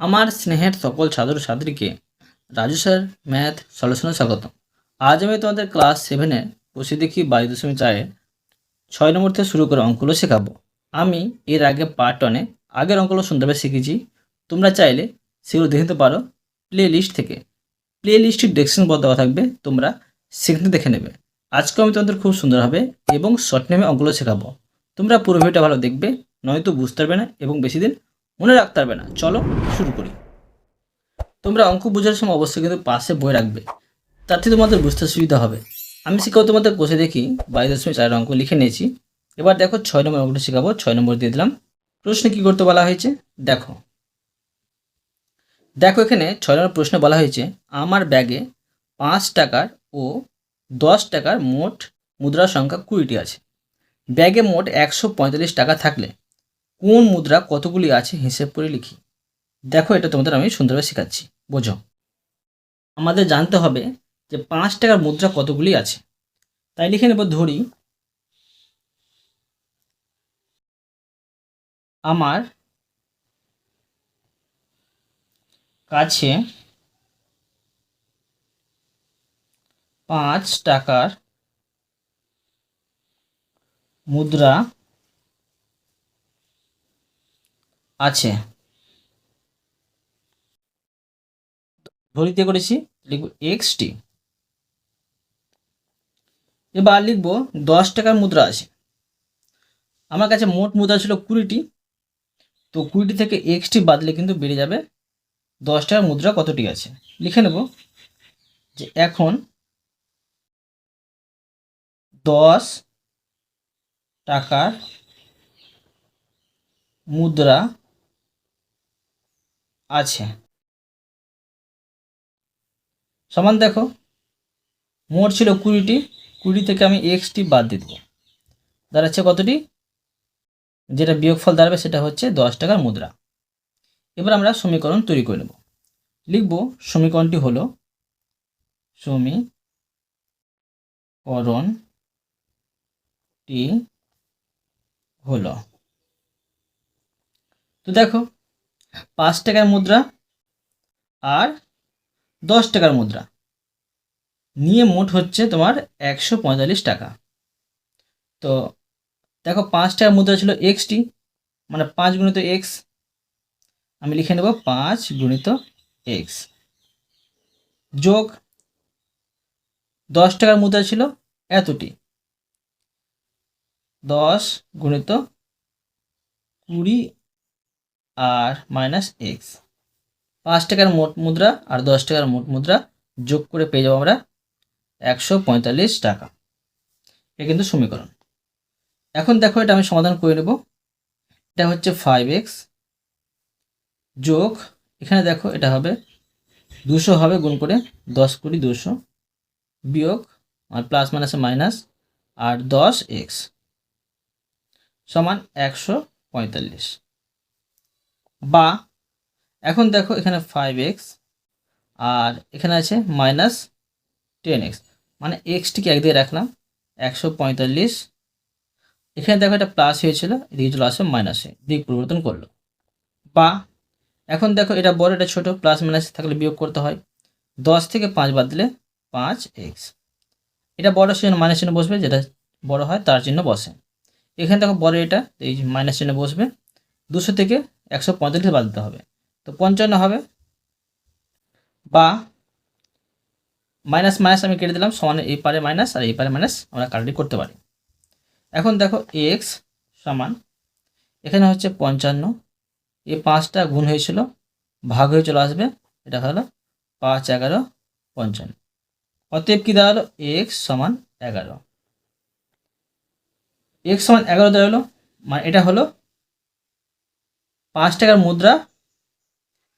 আমার স্নেহের সকল ছাত্র ছাত্রীকে রাজু স্যার, ম্যাথ, সলিউশনে স্বাগত আজ আমি তোমাদের ক্লাস সেভেনের বসে দেখি বাইশ দশমিক চারের ছয় নম্বর থেকে শুরু করে অঙ্কগুলো শেখাবো। আমি এর আগে পার্ট ওয়ানে আগের অঙ্কগুলো সুন্দরভাবে শিখেছি। তোমরা চাইলে সেগুলো দেখে নিতে পারো প্লে লিস্ট থেকে। প্লে লিস্টের ডেসক্রিপশন বল দেওয়া থাকবে, তোমরা সেখানে দেখে নেবে। আজকে আমি তোমাদের খুব সুন্দরভাবে এবং শর্ট নেমে অঙ্কগুলো শেখাবো। তোমরা পুরো ভিডিওটা ভালো দেখবে, নয়তো বুঝতে পারবে না এবং বেশি দিন মনে রাখতে পারবে না। চলো শুরু করি। তোমরা অঙ্ক বোঝার সময় অবশ্যই কিন্তু পাশে বই রাখবে। তাতে তোমাদের বুঝতে সুবিধা হবে। আমি শিখাবো তোমাদের বসে দেখি বাইশ দশমিক চার অঙ্ক লিখে নিয়েছি। এবার দেখো ছয় নম্বর অঙ্কটা শেখাবো, ছয় নম্বর দিয়ে দিলাম। প্রশ্নে কি করতে বলা হয়েছে? দেখো। দেখো এখানে ছয় নম্বর প্রশ্নে বলা হয়েছে, আমার ব্যাগে পাঁচ টাকার ও দশ টাকার মোট মুদ্রার সংখ্যা কুড়িটি আছে। ব্যাগে মোট একশো পঁয়তাল্লিশ টাকা থাকলে কোন মুদ্রা কতগুলি আছে হিসেব করে লিখি। দেখো এটা তোমাদের আমি সুন্দরভাবে শেখাচ্ছি, বোঝো। আমাদের জানতে হবে যে পাঁচ টাকার মুদ্রা কতগুলি আছে। তাই লিখে নেব, ধরি, আমার কাছে পাঁচ টাকার মুদ্রা আছে। ধরিতে করেছি, লিখব এক্স টি এবার লিখব দশ টাকার মুদ্রা আছে। আমার কাছে মোট মুদ্রা ছিল কুড়িটি। তো কুড়িটি থেকে এক্সটি বাদলে কিন্তু বেড়ে যাবে দশ টাকার মুদ্রা কতটি আছে। লিখে নেব যে এখন দশ টাকার মুদ্রা আছে। সমান দেখো, মোট ছিল কুড়িটি, কুড়ি থেকে আমি এক্সটি বাদ দিয়ে দেবো। দাঁড়াচ্ছে কতটি? যেটা বিয়োগফল দাঁড়াবে সেটা হচ্ছে দশ টাকার মুদ্রা। এবার আমরা সমীকরণ তৈরি করে নেব। লিখব, সমীকরণটি হলো সমীকরণটি হলো। তো দেখো পাঁচ টাকার মুদ্রা আর দশ টাকার মুদ্রা। নিয়ে মোট হচ্ছে তোমার একশো পঁয়তাল্লিশ টাকা। তো দেখো পাঁচ টাকার মুদ্রা ছিল এক্সটি মানে পাঁচ গুণিত এক্স, আমি লিখে নেব পাঁচ গুণিত এক্স। যোগ দশ টাকার মুদ্রা ছিল এতটি। দশ গুণিত কুড়ি আর মাইনাস এক্স পাঁচ টাকার মোট মুদ্রা আর দশ টাকার মোট মুদ্রা যোগ করে পেয়ে যাব আমরা একশো পঁয়তাল্লিশ টাকা। এটা কিন্তু সমীকরণ। এখন দেখো এটা আমি সমাধান করে নেব। এটা হচ্ছে ফাইভ এক্স যোগ, এখানে দেখো এটা হবে দুশো হবে গুণ করে দশ কুড়ি দুশো বিয়োগ আর প্লাস মাইনাসে মাইনাস আর দশ এক্স সমান একশো পঁয়তাল্লিশ। বা এখন দেখো এখানে ফাইভ এক্স আর এখানে আছে মাইনাস টেন এক্স মানে এক্সটিকে একদিকে রাখলাম? একশো পঁয়তাল্লিশ। এখানে দেখো এটা প্লাস হয়েছিল, এদিকে চলে আসে মাইনাসে দিক পরিবর্তন করল। বা এখন দেখো এটা বড়, এটা ছোট প্লাস মাইনাস থাকলে বিয়োগ করতে হয়। দশ থেকে পাঁচ বাদ দিলে পাঁচ এক্স এটা বড় চিহ্ন মাইনাস চিহ্ন বসবে, যেটা বড় হয় তার চিহ্ন বসে। এখানে দেখো বড় এটা, এই মাইনাস চিহ্ন বসবে। দুশো থেকে একশো পঁয়তাল্লিশ বাদ দিতে হবে। তো পঞ্চান্ন হবে বা মাইনাস মাইনাস আমি কেটে দিলাম, সমান এই পারে মাইনাস আর এই পারে মাইনাস আমরা কাটাটি করতে পারি। এখন দেখো এক্স সমান, এখানে হচ্ছে পঞ্চান্ন, এই পাঁচটা গুণ হয়েছিল, ভাগ হয়ে চলে আসবে, এটা হলো পাঁচ, এগারো, পঞ্চান্ন। অতএব কী দাঁড়াল? এক্স সমান এগারো। এক্স সমান এগারো দাঁড়াল মানে এটা হলো পাঁচ টাকার মুদ্রা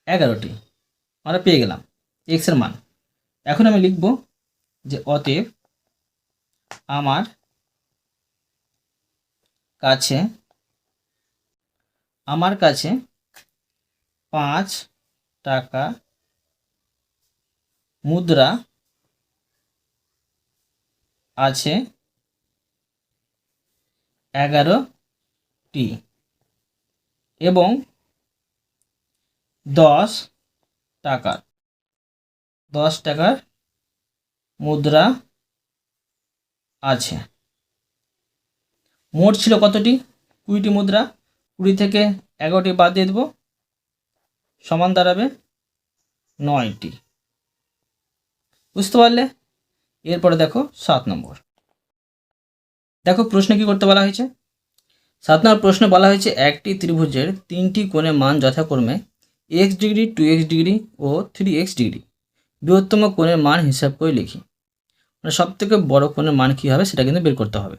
এগারোটি। আমরা পেয়ে গেলাম। এক্সের মান। এখন আমি লিখব যে অতএব আমার কাছে আমার কাছে পাঁচ টাকা মুদ্রা আছে এগারোটি। এবং দশ টাকার দশ টাকার মুদ্রা আছে। মোট ছিল কতটি? কুড়িটি মুদ্রা। কুড়ি থেকে এগারোটি বাদ দিয়ে দেবো। সমান দাঁড়াবে নয়টি। বুঝতে পারলে? এরপরে দেখো সাত নম্বর। দেখো প্রশ্নে কি করতে বলা হয়েছে? সাত নম্বর প্রশ্নে বলা হয়েছে একটি ত্রিভুজের তিনটি কোণের মান যথাক্রমে x degree two x degree ও থ্রি এক্স ডিগ্রি। বৃহত্তম কোণের মান হিসাব করে লিখি। মানে সব থেকে বড় কোণের মান কী হবে সেটা কিন্তু বের করতে হবে।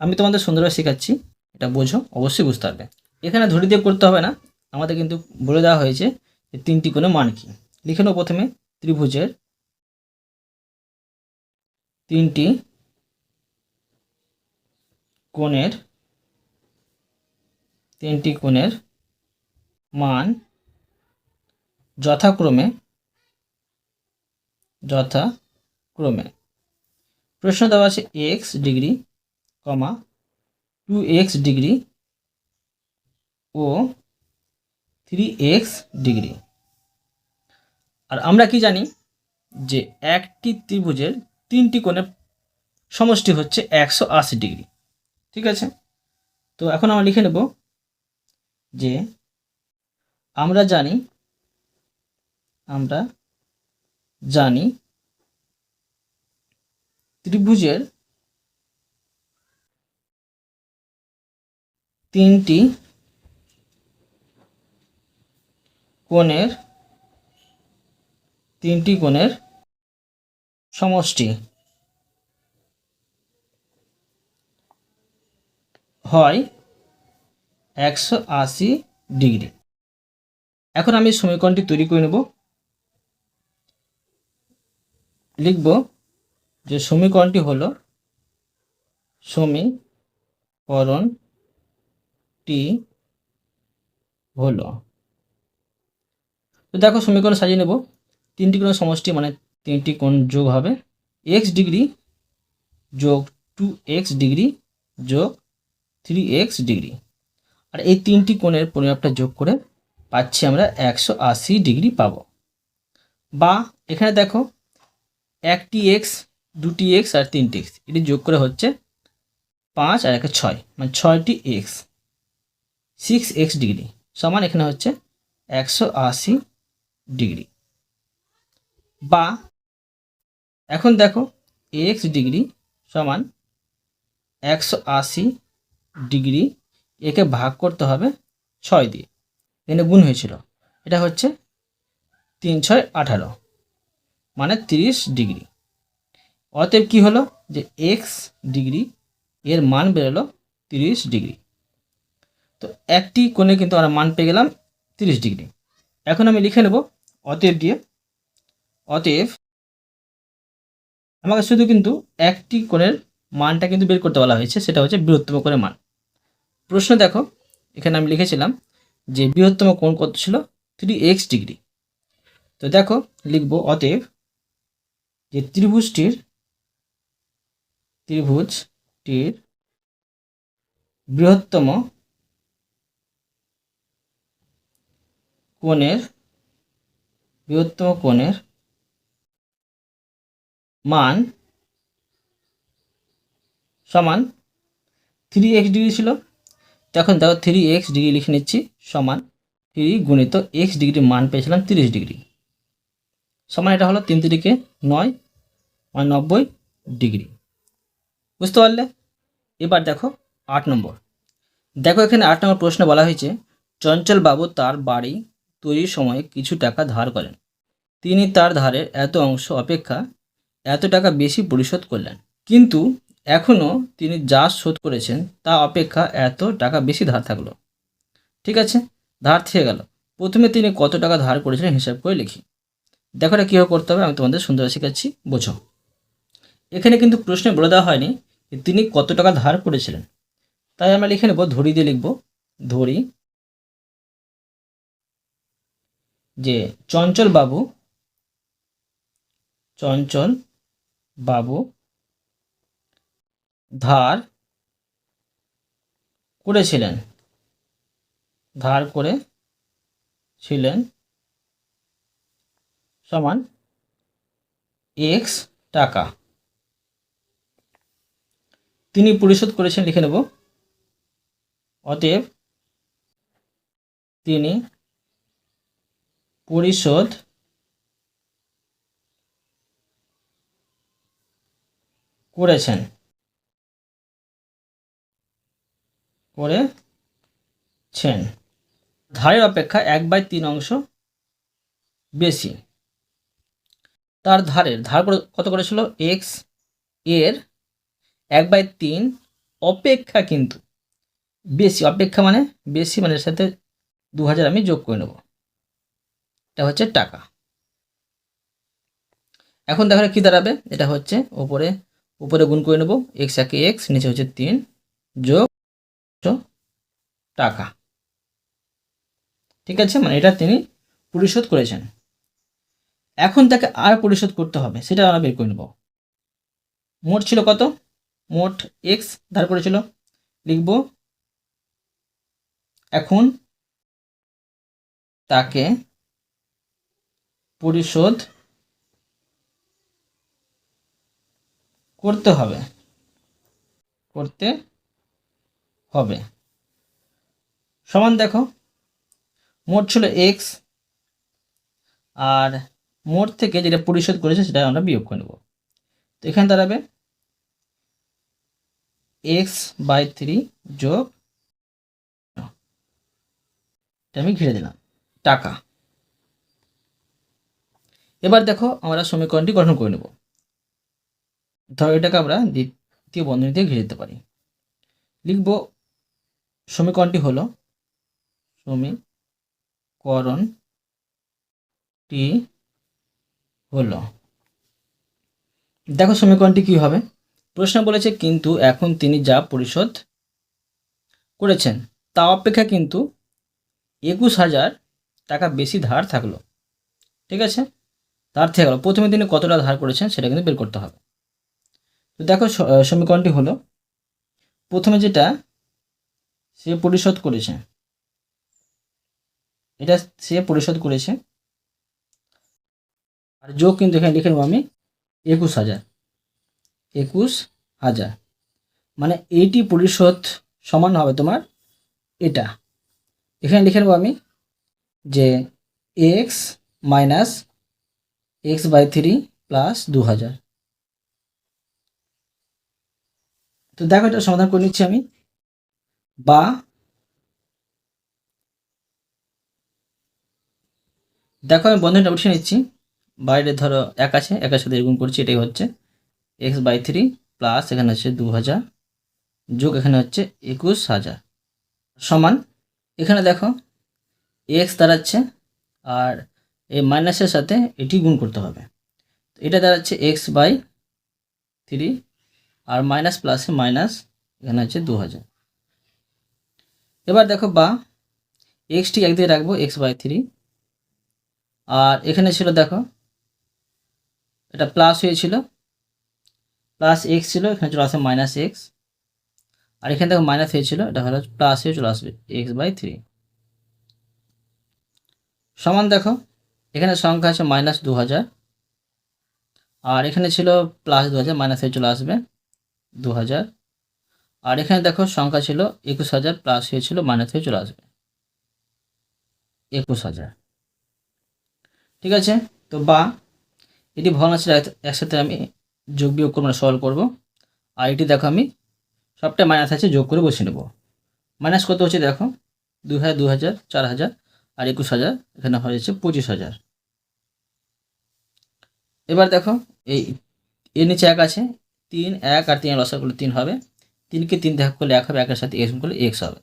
আমি তোমাদের সুন্দরভাবে শেখাচ্ছি, এটা বোঝো, অবশ্যই বুঝতে পারবে। এখানে ধরে দিয়ে করতে হবে না, আমাদের কিন্তু বলে দেওয়া হয়েছে যে তিনটি কোণের মান কী। লিখে নেব প্রথমে ত্রিভুজের তিনটি কোণের তিনটি কোণের মান যথাক্রমে যথাক্রমে। প্রশ্ন দেওয়া আছে x degree, comma two x degree ও থ্রি এক্স ডিগ্রি। আর আমরা কি জানি যে একটি ত্রিভুজের তিনটি কোণের সমষ্টি হচ্ছে একশো আশি ডিগ্রি। ঠিক আছে? তো এখন আমরা লিখে নেব যে আমরা জানি আমরা জানি ত্রিভুজের তিনটি কোণের তিনটি কোণের সমষ্টি হয় একশো আশি ডিগ্রি। এখন আমি সমীকরণটি তৈরি করে নেব। লিখব যে সমীকরণটি হলো সমীকরণটি হলো। তো দেখো সমীকরণ সাজিয়ে নেব। তিনটি কোণ সমষ্টি মানে তিনটি কোণ যোগ হবে। এক্স ডিগ্রি যোগ টু এক্স ডিগ্রি যোগ থ্রি এক্স ডিগ্রি। আর এই তিনটি কোণের পরিমাপটা যোগ করে পাচ্ছি আমরা একশো আশি ডিগ্রি পাব। বা এখানে দেখো, একটি এক্স দুটি এক্স আর তিনটি এক্স এটি যোগ করে হচ্ছে পাঁচ আর একে ছয় মানে ছয়টি এক্স সিক্স এক্স ডিগ্রি, সমান এখানে হচ্ছে একশো আশি ডিগ্রি। বা এখন দেখো এক্স ডিগ্রি সমান একশো আশি ডিগ্রি একে ভাগ করতে হবে ছয় দিয়ে। এখানে গুণ হয়েছিল। এটা হচ্ছে তিন ছয় আঠারো মানে তিরিশ ডিগ্রি। অতএব কি হলো? যে এক্স ডিগ্রি, এর মান বেরোলো তিরিশ ডিগ্রি। তো একটি কোণে কিন্তু আমরা মান পেয়ে গেলাম তিরিশ ডিগ্রি। এখন আমি লিখে নেব অতএব দিয়ে। অতএব আমাকে শুধু কিন্তু একটি কোণের মানটা কিন্তু বের করতে বলা হয়েছে, সেটা হচ্ছে বৃহত্তম কোণের মান। প্রশ্ন দেখো, এখানে আমি লিখেছিলাম যে বৃহত্তম কোণ কত ছিল? Three x degree. তো দেখো, লিখব, অতএব যে ত্রিভুজটির ত্রিভুজটির বৃহত্তম কোণের বৃহত্তম কোণের মান সমান থ্রি এক্স ডিগ্রি ছিল। তখন দেখো থ্রি এক্স ডিগ্রি লিখে নিচ্ছি, সমান থ্রি গুণিত এক্স ডিগ্রির মান পেয়েছিলাম তিরিশ ডিগ্রি সমান এটা হলো তিন তিরিকে নয় মানে নব্বই ডিগ্রি বুঝতে পারলে? এবার দেখো আট নম্বর। দেখো এখানে আট নম্বর প্রশ্ন বলা হয়েছে, চঞ্চলবাবু তার বাড়ি তৈরির সময় কিছু টাকা ধার করেন। তিনি তার ধারের এত অংশ অপেক্ষা এত টাকা বেশি পরিশোধ করলেন। কিন্তু এখনও তিনি যা শোধ করেছেন তা অপেক্ষা এত টাকা বেশি ধার থাকল। ঠিক আছে, ধার থেকে গেল। প্রথমে তিনি কত টাকা ধার করেছিলেন হিসাব করে লিখি। দেখো এটা কীভাবে করতে হবে, আমি তোমাদের সুন্দর শেখাচ্ছি, বোঝো। এখানে কিন্তু প্রশ্নে বলে দেওয়া হয়নি তিনি কত টাকা ধার করেছিলেন। তাই আমরা লিখে নেব, ধরি দিয়ে লিখব, ধরি যে চঞ্চল বাবু চঞ্চল বাবু ধার করেছিলেন। ধার করে ছিলেন সমান এক্স টাকা। তিনি পরিশোধ করেছেন, লিখে নেব। অতএব তিনি পরিশোধ করেছেন। করেছেন ধারের অপেক্ষা এক বাই তিন অংশ বেশি। তার ধারের, ধার কত করেছিল? এক্সের এক বাই তিন অপেক্ষা কিন্তু বেশি। অপেক্ষা মানে বেশি মানে এর সাথে দু হাজার আমি যোগ করে নেব। এটা হচ্ছে টাকা। এখন দেখো কি দাঁড়াবে। এটা হচ্ছে উপরে উপরে গুণ করে নেব। এক্স একে এক্স নিচে হচ্ছে তিন যোগ টাকা। ঠিক আছে? মানে এটা তিনি পরিশোধ করেছেন। এখন তাকে আর পরিশোধ করতে হবে, সেটা আমরা বের করে নেব। মোট ছিল কত? মোট এক্স ধার করেছিল। লিখব, এখন তাকে পরিশোধ করতে হবে। করতে হবে। সমান দেখো। মোট ছিল এক্স আর মোট থেকে যেটা পরিশোধ করেছে সেটা আমরা বিয়োগ করে নেব। তো এখানে দাঁড়াবে এক্স বাই থ্রি যোগ আমি ঘিরে দিলাম, টাকা। এবার দেখো আমরা সমীকরণটি গঠন করে নেব। ধরো এটাকে আমরা দ্বিতীয় বন্ধনী দিয়ে ঘিরে দিতে পারি। লিখব সমীকরণটি হলো সমীকরণটি হলো। দেখো সমীকরণটি কি হবে? প্রশ্ন বলেছে কিন্তু এখন তিনি যা পরিশোধ করেছেন তা অপেক্ষা কিন্তু একুশ হাজার টাকা বেশি ধার থাকল। ঠিক আছে? ধার থেকে গেলো। প্রথমে তিনি কতটা ধার করেছেন সেটা কিন্তু বের করতে হবে। তো দেখো সমীকরণটি হলো, প্রথমে যেটা সে পরিশোধ করেছে এটা সে পরিশোধ করেছে। আর যোগ কিন্তু এখানে লিখে নেব আমি, একুশ হাজার। একুশ হাজার। মানে এইটি পরিশোধ সমান হবে তোমার এটা। এখানে লিখে নেব আমি যে x minus x by three plus দু হাজার। তো দেখো এটা সমাধান করে নিচ্ছি আমি। বা দেখো, আমি বন্ধনটা উঠিয়ে নিচ্ছি। বাইরে ধরো এক আছে একের সাথে গুণ করছি, এটাই হচ্ছে। এক্স বাই থ্রি প্লাস এখানে হচ্ছে দু হাজার। যোগ এখানে হচ্ছে একুশ হাজার। সমান। এখানে দেখো, এক্স দাঁড়াচ্ছে আর এই মাইনাসের সাথে এটি গুণ করতে হবে। এটা দাঁড়াচ্ছে এক্স বাই থ্রি আর মাইনাস প্লাসে মাইনাস এখানে হচ্ছে দু হাজার। এবার দেখো বা, এক্সটি একদিকে রাখব, এক্স বাই থ্রি। আর এখানে ছিল, দেখো, এটা প্লাস হয়েছিল প্লাস এক্স ছিল, এখানে চলে আসবে মাইনাস এক্স আর এখানে দেখো মাইনাস হয়েছিল, এটা হলো প্লাস হয়ে চলে আসবে এক্স বাই থ্রি সমান দেখো, এখানে সংখ্যা আছে মাইনাস দু হাজার আর এখানে ছিল প্লাস দু হাজার মাইনাস হয়ে চলে আসবে দু হাজার আর এখানে দেখো সংখ্যা ছিল একুশ হাজার প্লাস হয়েছিল মাইনাস হয়ে চলে আসবে একুশ হাজার। ঠিক আছে? তো বা, এটি ভগ্নাংশের এক- একসাথে আমি যোগ বিয়োগ করে মানে সলভ করব। আর এটি দেখো আমি সবটা মাইনাস আছে, যোগ করে বসিয়ে নেব। মাইনাস কত হচ্ছে দেখো? দু হাজার দু হাজার চার হাজার আর একুশ হাজার এখানে হয়েছে পঁচিশ হাজার এবার দেখো, এই, এর নিচে এক আছে, তিন, এক আর তিন লসা করলে তিন হবে। তিনকে তিন দেখা করলে এক হবে, একের সাথে এক্স করলে এক্স হবে।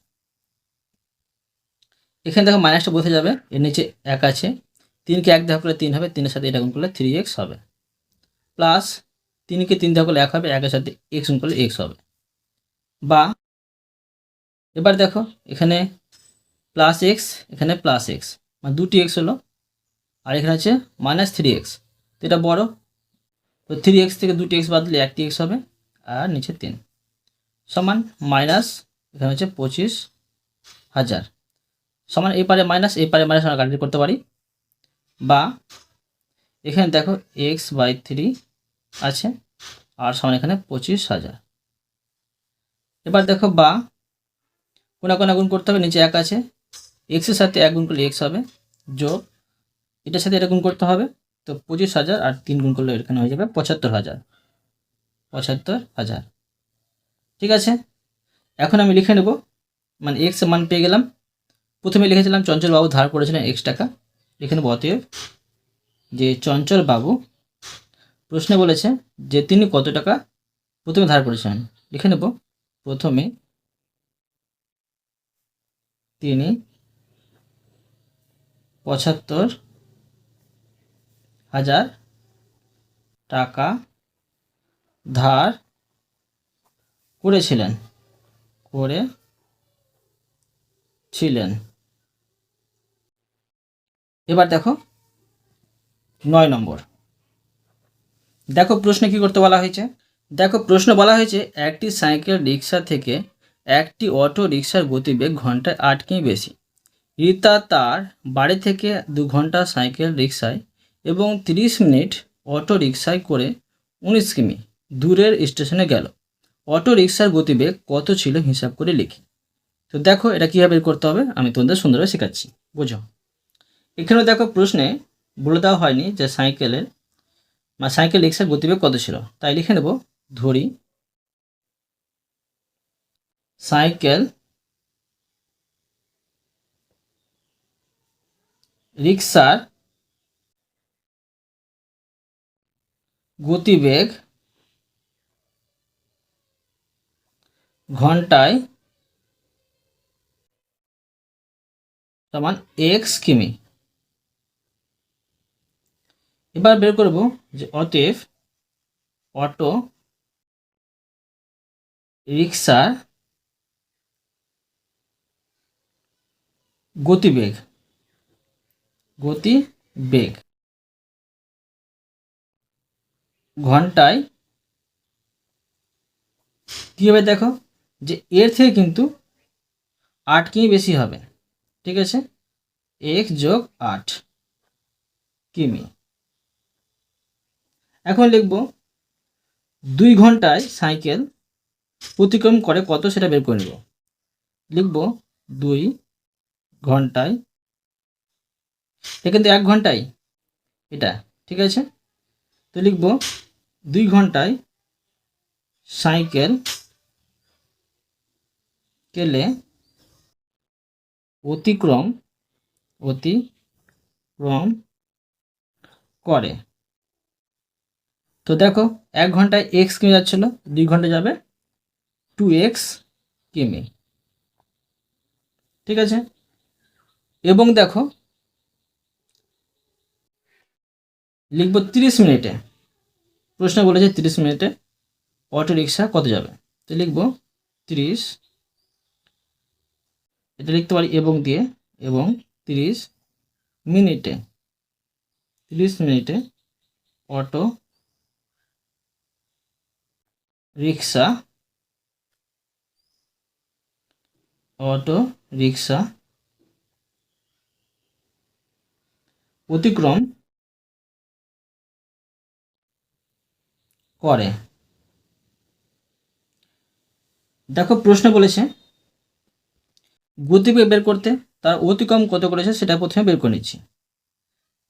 এখানে দেখো মাইনাসটা বসে যাবে, এর নিচে এক আছে তিনকে এক দেখা করলে তিন হবে, তিনের সাথে এটা গুণ করলে থ্রি এক্স হবে। প্লাস তিনকে তিন দেখা করলে এক হবে, একের সাথে এক্স গুণ করলে এক্স হবে। বা এবার দেখো, এখানে প্লাস এক্স এখানে প্লাস এক্স মানে দুটি এক্স হলো, আর এখানে আছে মাইনাস থ্রি এক্স এটা বড়, তো থ্রি এক্স থেকে দুটি এক্স বাদ দিলে একটি এক্স হবে, আর নিচে তিন। সমান মাইনাস এখানে হচ্ছে পঁচিশ হাজার। সমান এই পারে মাইনাস এই পারে মাইনাস আমরা কাটি করতে পারি। বা এখানে দেখো এক্স বাই থ্রি আছে, আর সমান এখানে পঁচিশ হাজার। এবার দেখো বা কোনা কোনা গুণ করতে হবে, নিচে এক আছে। এক্সের সাথে এক গুণ করলে এক্স হবে, যোগ এটার সাথে এটা গুণ করতে হবে, তো পঁচিশ হাজার আর তিন গুণ করলে এখানে হয়ে যাবে পঁচাত্তর হাজার। পঁচাত্তর হাজার। ঠিক আছে? এখন আমি লিখে নেব মানে এক্স মান পেয়ে গেলাম। প্রথমে লিখেছিলাম চঞ্চল বাবু ধার করেছিলেন এক্স টাকা। লিখে নেব অতএব যে চঞ্চল বাবু প্রশ্নে বলেছে যে তিনি কত টাকা প্রথমে ধার করেছেন? লিখে নেব। প্রথমে তিনি পঁচাত্তর হাজার টাকা ধার করেছিলেন, করে ছিলেন। এবার দেখো নয় নম্বর। দেখো প্রশ্নে কি করতে বলা হয়েছে? দেখো প্রশ্ন বলা হয়েছে, একটি সাইকেল রিক্সা থেকে একটি অটো রিক্সার গতিবেগ ঘন্টায় আট কিমি বেশি। রীতা তার বাড়ি থেকে দু ঘণ্টা সাইকেল রিক্সায় এবং তিরিশ মিনিট অটো রিক্সায় করে উনিশ কিমি দূরের স্টেশনে গেল। অটো রিক্সার গতিবেগ কত ছিল হিসাব করে লিখি। তো দেখো এটা কীভাবে করতে হবে, আমি তোমাদের সুন্দরভাবে শেখাচ্ছি। বুঝো। এখানেও দেখো প্রশ্নে বলে দেওয়া হয়নি যে সাইকেলের বা সাইকেল রিক্সার গতিবেগ কত ছিল? তাই লিখে নেব, ধরি। সাইকেল রিক্সার গতিবেগ ঘন্টায় সমান এক্স কিমি। এবার বের করব যে অতএব অটো রিক্সার গতিবেগ গতিবেগ ঘন্টায় কী হবে দেখো? যে এর থেকে কিন্তু আট কিমি বেশি হবে? ঠিক আছে? এক যোগ আট কিমি। এখন লিখব দুই ঘন্টায় সাইকেল অতিক্রম করে কত সেটা বের করে নেব। লিখব দুই ঘন্টায় এটা কিন্তু এক ঘন্টায়, এটা, ঠিক আছে? তো লিখব দুই ঘন্টায় সাইকেল কেলে অতিক্রম অতিক্রম করে। তো দেখো, এক ঘন্টায় এক্স কিমি যাচ্ছিল, দুই ঘণ্টা যাবে টু এক্স কিমি। ঠিক আছে? এবং দেখো, লিখব তিরিশ মিনিটে। প্রশ্ন বলেছে তিরিশ মিনিটে অটো রিক্সা কত যাবে? তো লিখব তিরিশ, এটা লিখতে পারি এবং দিয়ে, এবং তিরিশ মিনিটে তিরিশ মিনিটে অটো রিক্সা, অটো, রিক্সা, অতিক্রম করে। দেখো, প্রশ্ন বলেছে, গতিবেগ বের করতে তার অতিক্রম কত করেছে সেটা প্রথমে বের করে নিচ্ছি।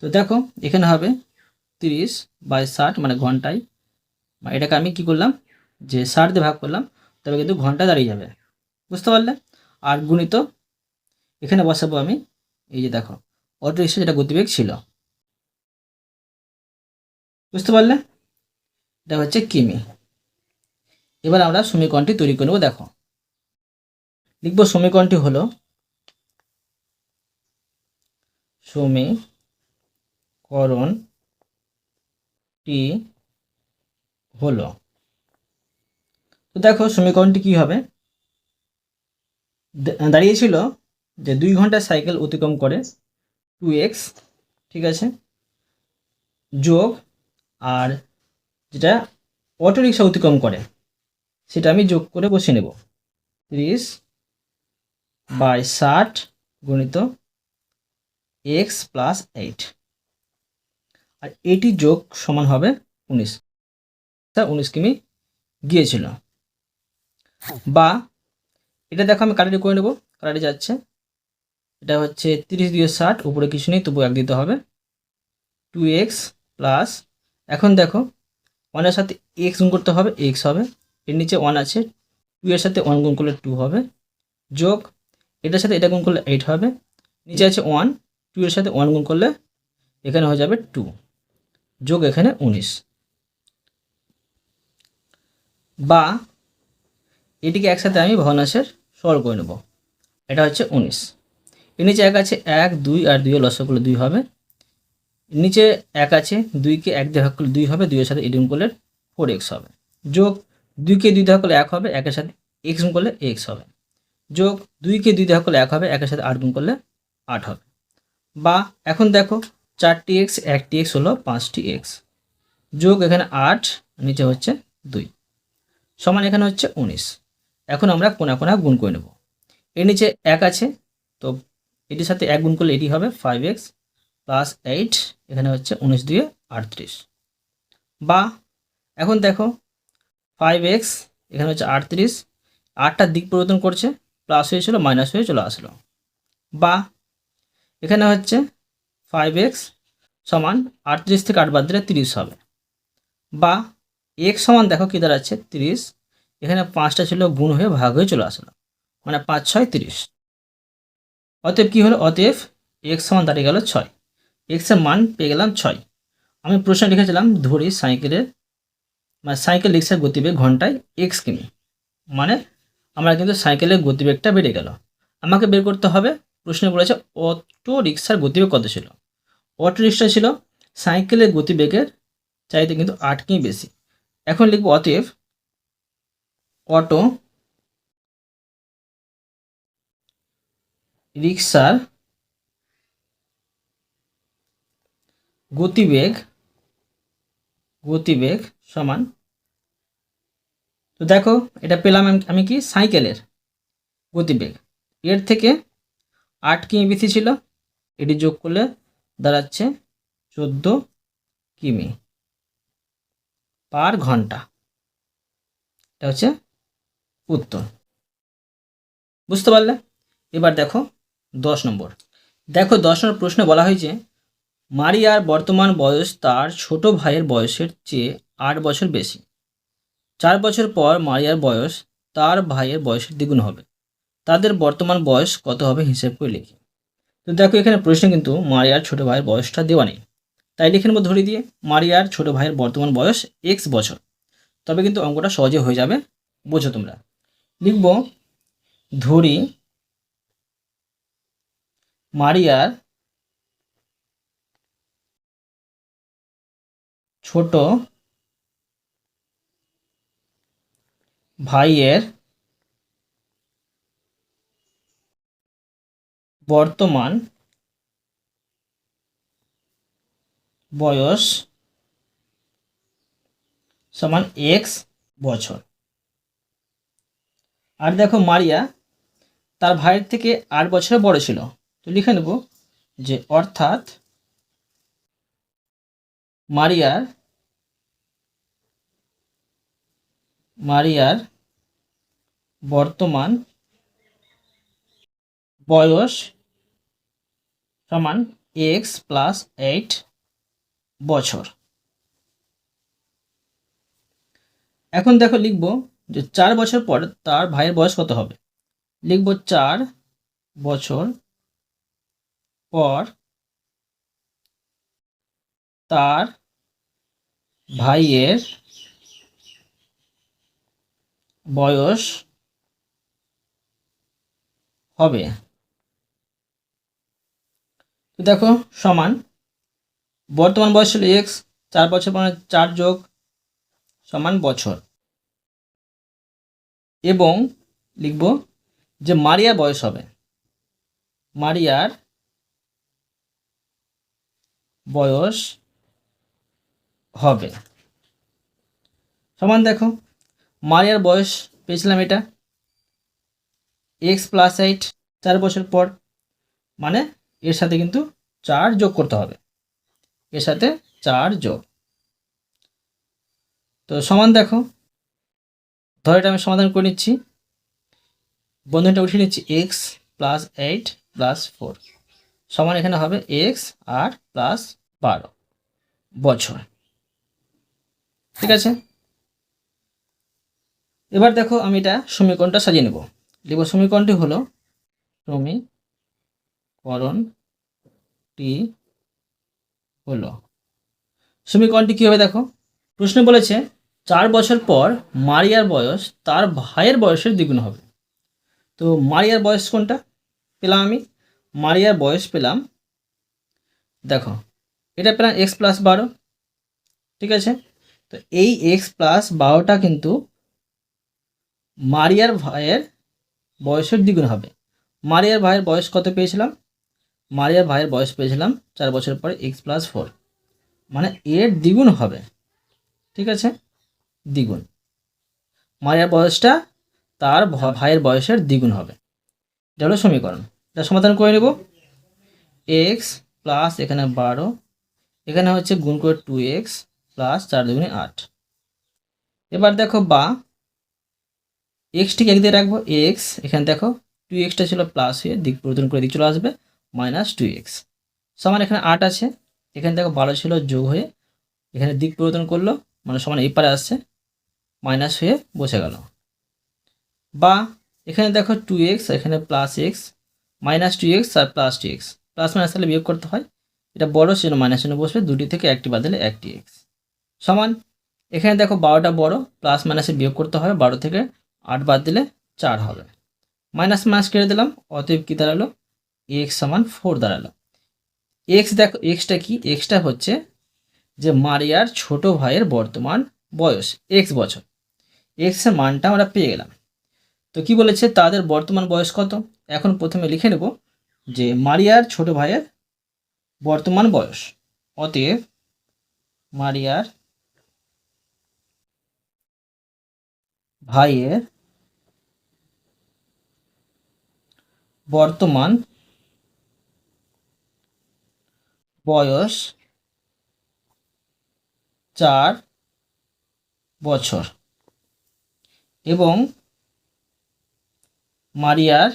তো দেখো, এখানে হবে তিরিশ বাই ষাট মানে ঘন্টায়। এটাকে আমি কি করলাম? যে ষাট দিয়ে ভাগ করলাম, তবে কিন্তু ঘণ্টা দাঁড়িয়ে যাবে। বুঝতে পারলে? আর গুণিত, এখানে বসাবো আমি, এই যে দেখো, অটো রিক্সা যেটা গতিবেগ ছিল। বুঝতে পারলে? এটা হচ্ছে কিমি। এবার আমরা সমীকরণটি তৈরি করে নেব, দেখো। লিখব সমীকরণটি হলো সমীকরণটি হলো তো দেখো সমীকরণটি কি হবে? দাঁড়িয়েছিল যে দুই ঘণ্টা সাইকেল অতিক্রম করে টু এক্স ঠিক আছে? যোগ আর যেটা অটো রিক্সা অতিক্রম করে, সেটা আমি যোগ করে বসে নেব। তিরিশ বাই ষাট গণিত এক্স প্লাস এইট আর এটি যোগ সমান হবে উনিশ। তা উনিশ কিমি গিয়েছিল। বা এটা দেখো আমি কাটারি করে নেব কাটারি যাচ্ছে। এটা হচ্ছে তিরিশ দিয়ে ষাট, উপরে কিছু নেই তবু এক দিতে হবে। টু এক্স প্লাস, এখন দেখো, ওয়ানের সাথে এক্স গুণ করতে হবে, এক্স হবে। এর নিচে ওয়ান আছে, টু এর সাথে ওয়ান গুণ করলে টু হবে। যোগ, এটার সাথে এটা গুণ করলে এইট হবে। নিচে আছে ওয়ান, টু এর সাথে ওয়ান গুণ করলে এখানে হয়ে যাবে টু। যোগ এখানে উনিশ। বা এটিকে একসাথে আমি ভগ্নাংশের সরল করে নেব। এটা হচ্ছে উনিশ। এর নিচে এক আছে এক, দুই আর দুইয়ের লস করলে দুই হবে। নিচে এক আছে দুইকে এক দিয়ে ভাগ করলে দুই হবে, দুইয়ের সাথে এডিম করলে ফোর এক্স হবে। যোগ দুইকে দুই দেওয়া করলে এক হবে, একের সাথে এক্স গুণ করলে এক্স হবে। যোগ দুইকে দুই দেওয়া করলে এক হবে, একের সাথে আট গুণ করলে আট হবে। বা এখন দেখো চারটি এক্স একটি এক্স হলো পাঁচটি এক্স যোগ এখানে আট, নিচে হচ্ছে দুই। সমান এখানে হচ্ছে উনিশ। এখন আমরা কোনা কোনা গুণ করে নেব। এর নিচে এক আছে, তো এটির সাথে এক গুণ করলে এটি হবে ফাইভ এক্স প্লাস এইট এখানে হচ্ছে উনিশ দুয়ে আটত্রিশ। বা এখন দেখো ফাইভ এক্স এখানে হচ্ছে আটত্রিশ, আটটার দিক পরিবর্তন করছে প্লাস হয়েছিল মাইনাস হয়ে চলে আসলো। বা এখানে হচ্ছে ফাইভ এক্স সমান আটত্রিশ থেকে আট বাদ দিলে তিরিশ হবে। বা এক্স সমান দেখো কী দাঁড়াচ্ছে, তিরিশ এখানে পাঁচটা ছিল গুণ হয়ে ভাগ হয়ে চলে আসলো। মানে পাঁচ, ছয়, তিরিশ। অতএব কী হলো? অতএব এক্স সমান দাঁড়িয়ে গেল ছয়। এক্সের মান পেয়ে গেলাম ছয়। আমি প্রশ্ন লিখেছিলাম, ধরি সাইকেলের মানে সাইকেল রিক্সার গতিবেগ ঘন্টায় এক্স কিমি। মানে আমরা কিন্তু সাইকেলের গতিবেগটা বেড়ে গেল। আমাকে বের করতে হবে, প্রশ্নে বলেছে, অটো রিক্সার গতিবেগ কত ছিল? অটো রিক্সা ছিল সাইকেলের গতিবেগের চাইতে কিন্তু আট কিমি বেশি। এখন লিখব, অতএব অটো রিক্সার গতিবেগ গতিবেগ সমান। তো দেখো, এটা পেলাম আমি- কি? সাইকেলের গতিবেগ। এর থেকে আট কিমি বেশি ছিল। এটি যোগ করলে দাঁড়াচ্ছে চোদ্দ কিমি পার ঘণ্টা। এটা হচ্ছে উত্তর। বুঝতে পারলে? এবার দেখো দশ নম্বর। দেখো দশ নম্বর প্রশ্নে বলা হয়েছে, মারিয়ার বর্তমান বয়স তার ছোট ভাইয়ের বয়সের চেয়ে আট বছর বেশি। চার বছর পর মারিয়ার বয়স তার ভাইয়ের বয়সের দ্বিগুণ হবে। তাদের বর্তমান বয়স কত হবে হিসেব করে লিখি। তো দেখো এখানে প্রশ্নে কিন্তু মারিয়ার ছোট ভাইয়ের বয়সটা দেওয়া নেই। তাই লিখে নেব ধরে দিয়ে, মারিয়ার ছোট ভাইয়ের বর্তমান বয়স এক্স বছর। তবে কিন্তু অঙ্কটা সহজে হয়ে যাবে, বোঝো তোমরা। লিখব ধরি মারিয়ার ছোট ভাইয়ের বর্তমান বয়স সমান এক্স বছর। আর দেখো মারিয়া তার ভাইয়ের থেকে আট বছরের বড় ছিল। তো লিখে নেব যে, অর্থাৎ মারিয়ার মারিয়ার বর্তমান বয়স সমান এক্স প্লাস এইট বছর। এখন দেখো লিখব যে চার বছর পর তার ভাইয়ের বয়স কত হবে? লিখব চার বছর পর তার ভাইয়ের বয়স হবে। তো দেখো, সমান। বর্তমান বয়স ছিল এক্স চার বছর মানে চার যোগ সমান বছর। এবং লিখব যে মারিয়ার বয়স হবে। মারিয়ার বয়স হবে। সমান দেখো, মারিয়ার বয়স পেয়েছিলাম এটা। এক্স প্লাস এইট চার বছর পর মানে এর সাথে কিন্তু চার যোগ করতে হবে। এর সাথে চার যোগ। তো সমান দেখো ধর এটা আমি সমাধান করে নিচ্ছি। বন্ধনটা উঠিয়ে নিচ্ছি x plus eight plus four সমান এখানে হবে এক্স আর প্লাস বারো বছর। ঠিক আছে? এবার দেখো আমি এটা সমীকরণটা সাজিয়ে নেব। লিখব সমীকরণটি হলো সমীকরণটি হলো। সমীকরণটি কী হবে দেখো? প্রশ্ন বলেছে চার বছর পর মারিয়ার বয়স তার ভাইয়ের বয়সের দ্বিগুণ হবে। তো মারিয়ার বয়স কোনটা? পেলাম আমি। মারিয়ার বয়স পেলাম, দেখো, এটা পেলাম এক্স প্লাস বারো, ঠিক আছে? তো এই এক্স প্লাস বারোটা কিন্তু মারিয়ার ভাইয়ের বয়সের দ্বিগুণ হবে। মারিয়ার ভাইয়ের বয়স কত পেয়েছিলাম? মারিয়ার ভাইয়ের বয়স পেয়েছিলাম চার বছর পরে এক্স প্লাস ফোর মানে এর দ্বিগুণ হবে, ঠিক আছে? দ্বিগুণ। মারিয়ার বয়সটা তার ভাইয়ের বয়সের দ্বিগুণ হবে। এটা হলো সমীকরণ। এটা সমাধান করে নেব। এক্স প্লাস এখানে বারো, এখানে হচ্ছে গুণ করে টু এক্স প্লাস চার দুগুণে আট। এবার দেখো বা এক্সটিকে একদিকে রাখব। এক্স এখানে দেখো টু এক্সটা ছিল প্লাস হয়ে দিক পরিবর্তন করে দিক চলে আসবে মাইনাস টু এক্স সমান এখানে আট আছে। এখানে দেখো বারো ছিল যোগ হয়ে এখানে দিক পরিবর্তন করল মানে সমান এই পারে আসছে। মাইনাস হয়ে বসে গেল। বা এখানে দেখো টু এক্স এখানে plus x minus two x আর plus two x plus minus তাহলে বিয়োগ করতে হয়। এটা বড় সেজন্য মাইনাস চিহ্ন বসবে। দুটি থেকে একটি বাদ দিলে একটি এক্স সমান, এখানে দেখো বারোটা বড় প্লাস মাইনাসে বিয়োগ করতে হবে। বারো থেকে আট বাদ দিলে চার হবে। মাইনাস মাইনাস কেটে দিলাম। অতএব কী দাঁড়াল? এক্স সমান ফোর দাঁড়াল। এক্স দেখো এক্সটা কি? এক্সটা হচ্ছে যে মারিয়ার ছোট ভাইয়ের বর্তমান বয়স এক্স বছর। এক্সের মানটা আমরা পেয়ে গেলাম। তো কি বলেছে? তাদের বর্তমান বয়স কত? এখন প্রথমে লিখে নেব যে মারিয়ার ছোট ভাইয়ের বর্তমান বয়স। অতএব মারিয়ার ভাইয়ের বর্তমান বয়স চার বছর। এবং মারিয়ার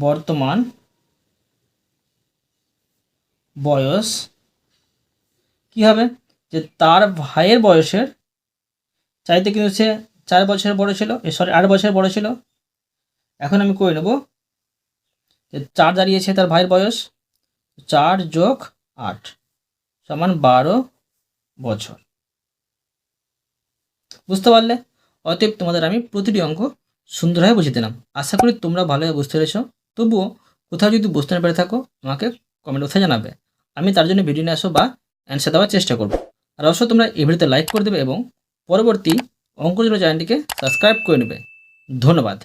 বর্তমান বয়স কি হবে? যে তার ভাইয়ের বয়সের চাইতে কিন্তু সে চার বছরের বড় ছিল সরি আট বছরের বড় ছিল। এখন আমি করে নেব? যে চার দাঁড়িয়েছে তার ভাইয়ের বয়স, চার যোগ আট। সমান বারো বছর। বুঝতে পারলে? অতএব তোমাদের আমি প্রতিটি অঙ্ক সুন্দরভাবে বুঝিয়ে দিলাম। আশা করি তোমরা ভালোভাবে বুঝতে পেরেছ। তবুও কোথাও যদি বুঝতে না পেরে থাকো, আমাকে কমেন্ট বক্সে জানাবে। আমি তার জন্য ভিডিও নিয়ে আসো বা অ্যান্সার দেওয়ার চেষ্টা করব। আর অবশ্যই তোমরা এই ভিডিওতে লাইক করে দেবে এবং পরবর্তী অঙ্ক জন্য চ্যানেলটিকে সাবস্ক্রাইব করে নেবে। ধন্যবাদ।